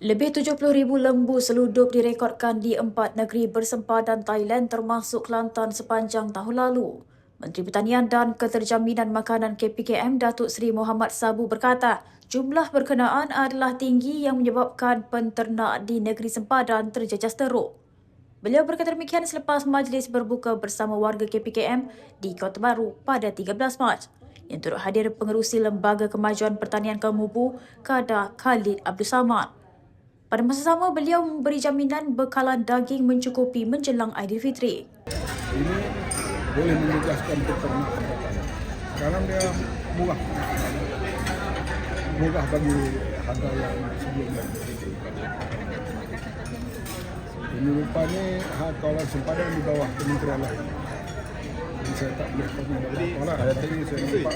Lebih 70,000 lembu seludup direkodkan di empat negeri bersempadan Thailand termasuk Kelantan sepanjang tahun lalu. Menteri Pertanian dan Keterjaminan Makanan KPKM Datuk Seri Muhammad Sabu berkata, jumlah berkenaan adalah tinggi yang menyebabkan penternak di negeri sempadan terjejas teruk. Beliau berkata demikian selepas majlis berbuka bersama warga KPKM di Kota Baru pada 13 Mac yang turut hadir pengerusi Lembaga Kemajuan Pertanian Kemupu Kada Khalid Abdul Samad. Pada masa sama, beliau memberi jaminan bekalan daging mencukupi menjelang Aidilfitri. ini boleh menjejaskan peternak. Sekarang dia murah. Murah bagi harga yang sebelumnya. Ini rupanya ha, kawalan sempadan di bawah kementerian lain. Jadi saya tak boleh apa-apa lah. Tadi saya nampak.